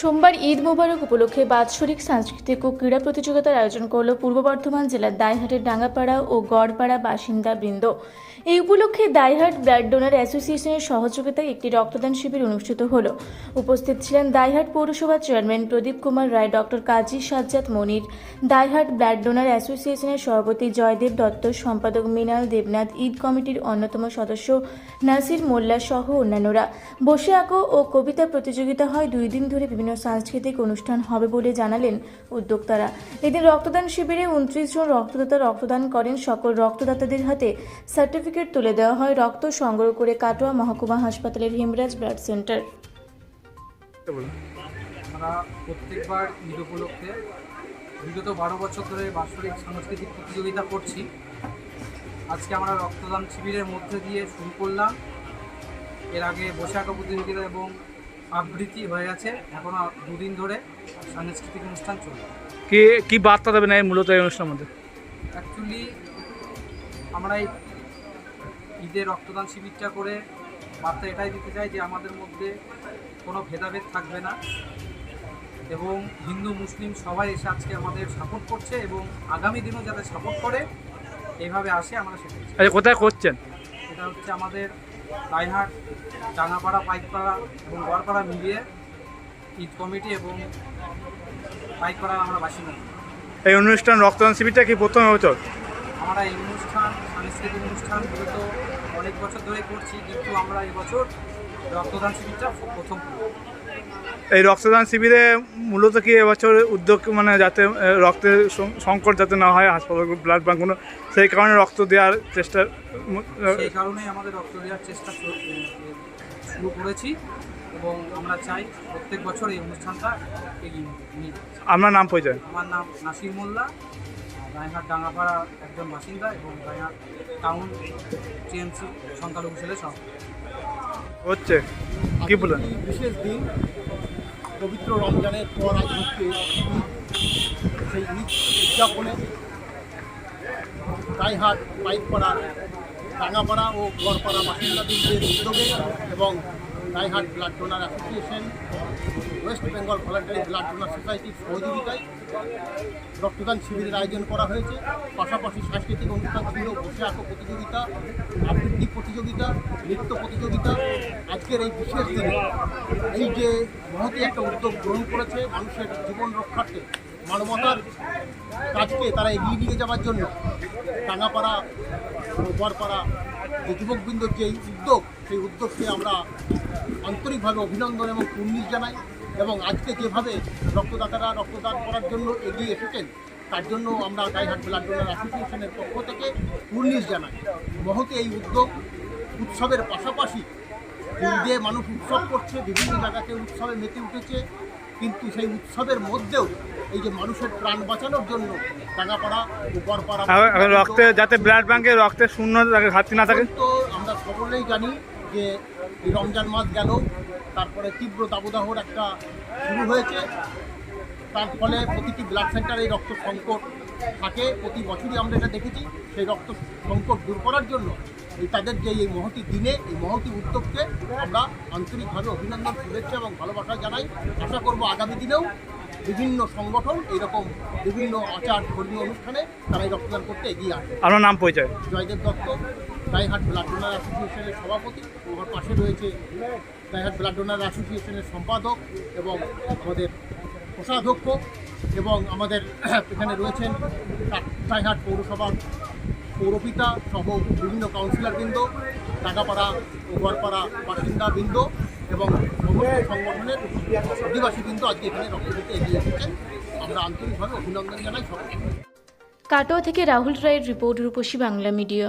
সোমবার ঈদ মোবারক উপলক্ষে বাৎসরিক সাংস্কৃতিক ও ক্রীড়া প্রতিযোগিতার আয়োজন করল পূর্ব বর্ধমান জেলার দায়হাটের ডাঙ্গাপাড়া ও গড়পাড়া বাসিন্দা বৃন্দ এই উপলক্ষে দায়হাট ব্লাড ডোনার অ্যাসোসিয়েশনের সহযোগিতায় একটি রক্তদান শিবির অনুষ্ঠিত হল। উপস্থিত ছিলেন দায়হাট পৌরসভার chairman Pradip Kumar Roy, doctor Kazi Sajjad Monir Daihat blood donor অ্যাসোসিয়েশনের সভাপতি জয়দেব দত্ত, সম্পাদক মৃণাল দেবনাথ, ঈদ কমিটির অন্যতম সদস্য নাসির মোল্লা সহ অন্যান্যরা। বসে আঁকো ও কবিতা প্রতিযোগিতা হয় দুই দিন ধরে বিভিন্ন সাংস্কৃতিক অনুষ্ঠান হবে বলে জানালেন উদ্যোক্তারা। এদিন রক্তদান শিবিরে উনত্রিশ জন রক্তদাতা রক্তদান করেন। সকল রক্তদাতাদের হাতে সার্টিফিকেট তুলে দেওয়া হয়। রক্ত সংগ্রহ করে কাটোয়া মহকুমা হাসপাতালের হিমরাজ ব্লাড সেন্টার। বিগত বারো বছর ধরে বাৎসরিক সাংস্কৃতিক প্রতিযোগিতা করছি। আজকে আমরা রক্তদান শিবিরের মধ্যে দিয়ে শুরু করলাম। এর আগে বৈশাখা প্রতিযোগিতা এবং আবৃত্তি হয়ে গেছে। এখনও দুদিন ধরে সাংস্কৃতিক অনুষ্ঠান চলবে। কি কি বার্তা দেবেন এই মূলত এই অনুষ্ঠানের মধ্যে? অ্যাকচুয়ালি আমরা এই ঈদের রক্তদান শিবিরটা করে বার্তা এটাই দিতে চাই যে আমাদের মধ্যে কোনো ভেদাভেদ থাকবে না। এবং হিন্দু মুসলিম সবাই এসে আজকে আমাদের সাপোর্ট করছে এবং আগামী দিনও যাতে সাপোর্ট করে এইভাবে আসে আমরা চাই। আচ্ছা কোথায় করছেন? এটা হচ্ছে আমাদের রায়হাট চাঙাপাড়া পাইকপাড়া এবং গড়পাড়া মিলিয়ে ঈদ কমিটি এবং পাইকপাড়ার আমরা বাসিন্দা। এই অনুষ্ঠান রক্তদান শিবিরটা কি প্রথম বছর আমরা এই অনুষ্ঠান সাংস্কৃতিক অনুষ্ঠান বিগত অনেক বছর ধরে করছি কিন্তু আমরা এবছর রক্তদান শিবিরটা প্রথম এই রক্তদান শিবিরে মূলত কি এবছর উদ্যোগ মানে যাতে রক্তের সংকট যাতে না হয় হাসপাতাল ব্লাড ব্যাঙ্কগুলো সেই কারণে রক্ত দেওয়ার চেষ্টা সেই কারণেই আমাদের রক্ত দেওয়ার চেষ্টা শুরু- করেছি এবং আমরা চাই প্রত্যেক বছর এই অনুষ্ঠানটা এগিয়ে যেতে। আপনার নাম পরিচয়? আমার নাম নাসির মোল্লা রায়হাট ডাঙ্গাপাড়ার একজন বাসিন্দা এবং রায়হাট টাউন টিএমসি সংখ্যালঘু ছেলে সব হচ্ছে? কি বলেন? বিশেষ দিন পবিত্র রমজানের পর আজ সেই ঈদ উদযাপনে রায়হাট পাইকপাড়া, রাঙাপাড়া ও গড়পাড়া বাসিন্দাদের উদ্যোগে এবং Raihat blood donor association West Bengal voluntary blood donor সোসাইটির সহযোগিতায় রক্তদান শিবিরের আয়োজন করা হয়েছে। পাশাপাশি সাংস্কৃতিক অনুষ্ঠান ছিল বসে আঁকো প্রতিযোগিতা, আবৃত্তি প্রতিযোগিতা, নৃত্য প্রতিযোগিতা, আজকের এই বিশেষ দিনে এই যে মহতি একটা উদ্যোগ গ্রহণ করেছে মানুষের জীবন রক্ষার্থে মানবতার কাজকে তারা এগিয়ে নিয়ে যাওয়ার জন্য টাঙ্গাপাড়া গড়পাড়া যে যুবকবৃন্দর যে উদ্যোগ, সেই উদ্যোগকে আমরা আন্তরিকভাবে অভিনন্দন এবং কুর্নিশ জানাই এবং আজকে যেভাবে রক্তদাতারা রক্তদান করার জন্য এগিয়ে এসেছেন, তার জন্য আমরা গাইঘাট ব্লাড ডোনার অ্যাসোসিয়েশনের পক্ষ থেকে কুর্নিশ জানাই। মহতে এই উদ্যোগ উৎসবের পাশাপাশি যে মানুষ উৎসব করছে, বিভিন্ন জায়গাতে উৎসবে মেতে উঠেছে। কিন্তু সেই উৎসবের মধ্যেও এই যে মানুষের প্রাণ বাঁচানোর জন্য এখন- এখন রক্তে যাতে ব্লাড ব্যাঙ্কে রক্তের শূন্য ঘাটতি না থাকে। তো আমরা সকলেই জানি যে রমজান মাস গেল তারপরে তীব্র দাবদাহর একটা শুরু হয়েছে। তার ফলে প্রতিটি ব্লাড সেন্টারে রক্ত সংকট থাকে। প্রতি বছরই আমরা এটা দেখেছি সেই রক্ত সংকট দূর করার জন্য তাদের যে এই মহতি দিনে এই মহতি উদ্যোগকে আমরা আন্তরিকভাবে অভিনন্দন শুভেচ্ছা এবং ভালোবাসা জানাই। আশা করব আগামী দিনেও বিভিন্ন সংগঠন এইরকম বিভিন্ন আচার ধর্মীয় অনুষ্ঠানে তারা এই রক্তদান করতে এগিয়ে আসে আপনার নাম পরিচয়? জয়দেব দত্ত রায়হাট ব্লাড ডোনার অ্যাসোসিয়েশনের সভাপতি। আমার পাশে রয়েছে রায়হাট ব্লাড ডোনার অ্যাসোসিয়েশনের সম্পাদক এবং আমাদের কোষাধ্যক্ষ এবং আমাদের এখানে রয়েছেন রায়হাট পৌরসভার পৌরপিতা সহ বিভিন্ন কাউন্সিলরবৃন্দ টাকাপাড়া গড়পাড়া বাসিন্দাবৃন্দ এবং সমস্ত সংগঠনের আদিবাসীবৃন্দ আজকে এখানে রক্ত দিতে এগিয়ে এসেছেন। আমরা আন্তরিকভাবে অভিনন্দন জানাই সবাই কাটোয়া থেকে রাহুল রায়ের রিপোর্ট, রূপসী বাংলা মিডিয়া।